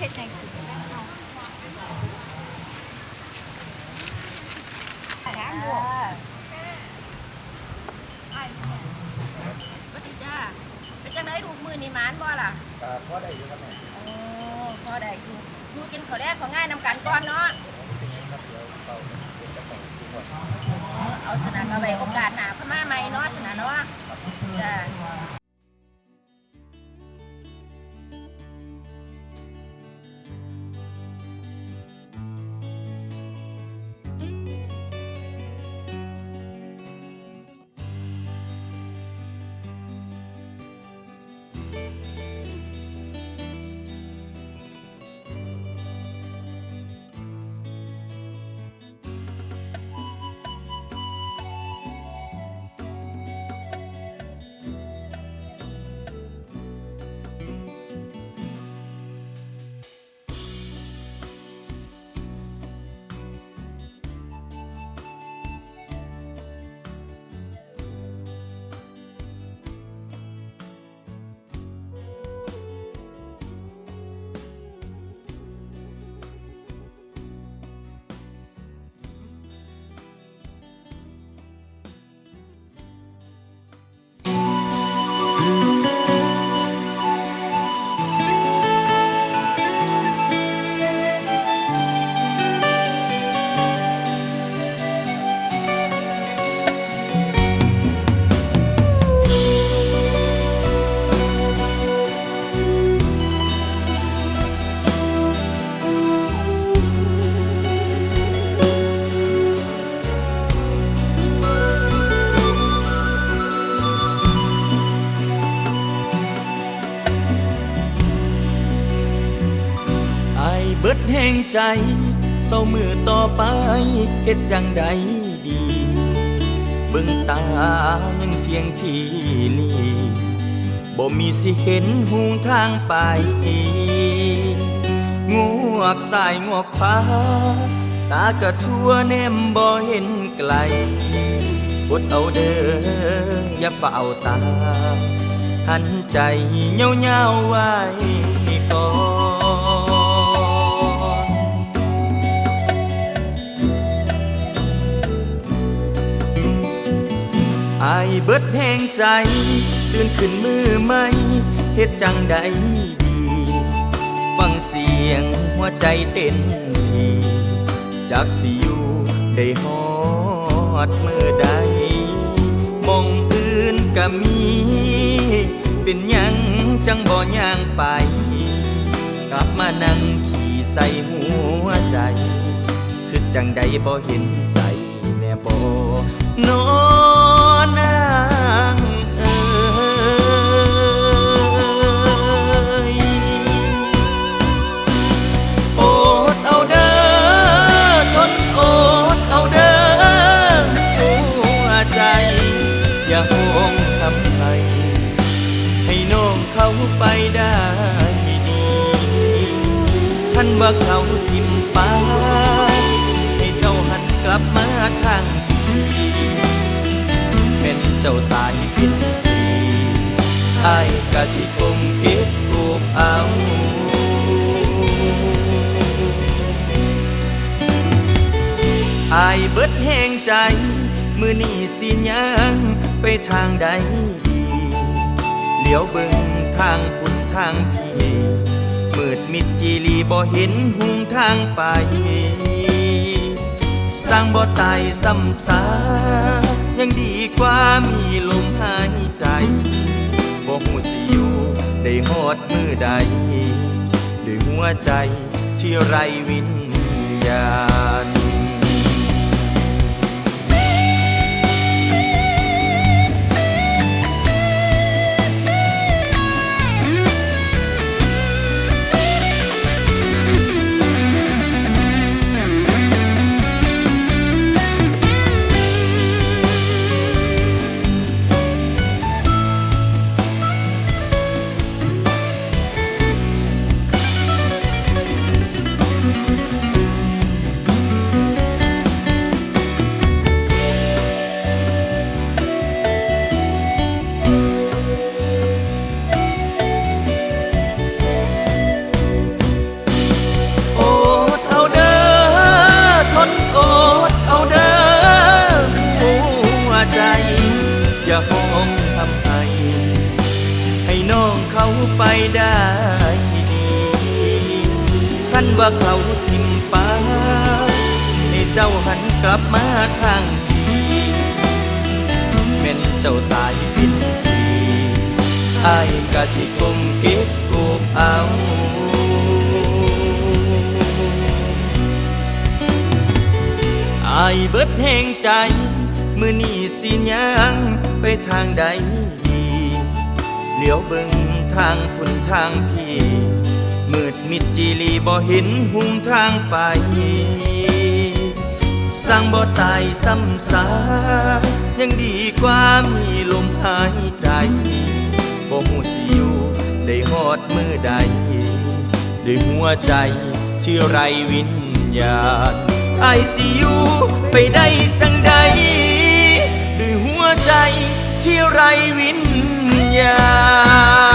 เฮ็ดจังซี่เอาถามบ่อ้ายแม่สวัสดีจ้าเป็นจังไดลูกมือนี่หมานบ่ล่ะก็พอได้อยู่ครับแม่โอ้พอได้อยู่อยู่กินข้าวแรกของง่ายนำกันก่อนเนาะเป็นยังครับเดี๋ยวเป่าเป็นกระเป๋าทุกคนเอาสนะเอาไว้โอกาสหน้าพม่าใหม่เนาะสนะเนาะจ้า เบิดแห่งใจเศร้ามือต่อไปเฮ็ดจังใดดี เบิ่งตายังเที่ยงทีลีบ่มีสิเห็นหูทางไปงวกสายงวกขวาตากระทั่วแนมบ่เห็นไกลอดเอาเด้ออย่าเฝ้าตา หันใจเหงาเงาไว้ก่อน อายเบิดแห่งใจ ตื่นขึ้นมือใหม่เฮ็ดจังใดดี ฟังเสียงหัวใจเต้นทีจากสิอยู่ได้ฮอดมือใด มองอื่นก็มี เป็นยังจังบ่ย่างไป กลับมานั่งขี่ใส่หัวใจ คือจังใดบ่เห็นใจแน่บ่ นอนางเอ้ยอดเอาเด้อทนอดเอาเด้อหัวใจ อย่าห่วงทำให้ให้น้องเขาไปได้ดีท่านว่าเขาทิมไปให้เจ้าหันกลับมาทาง เจ้าตายเป็นทีไอายกะสิกลมเก็บรูปเอาไอายเบิดแห่งใจ มือนี่สิยังไปทางใดดีเหลียวเบิ่งทางบุญทางพี่มืดมิดจีรีบ่เห็นหุงทางไปสร้างบ่ตายซ้ำซา ยังดีกว่ามีลมหายใจบ่หูสิอยู่ได้หอดมือใดด้วยหัวใจที่ไรวิญญาณ จะห้องทำให้ให้น้องเขาไปได้ดีท่านว่าเขาทิมปาให้เจ้าหันกลับมาทางดีเม่นเจ้าตายปินทีไอากะสิกมเก็บกูเอาไอาเบิดแห่งใจ มือนี่สิยัง ไปทางใดดีเหลียวเบิ่งทางพุ่นทางพี่มืดมิดจีรีบ่เห็นหุมทางไปสร้างบ่ตายซ้ำซากยังดีกว่ามีลมหายใจบ่หูสิอยู่ได้ฮอดมือใดด้วยหัวใจที่ไรวิญญาณไอซียูไปได้จังใด ใจที่ไรวิญญาณ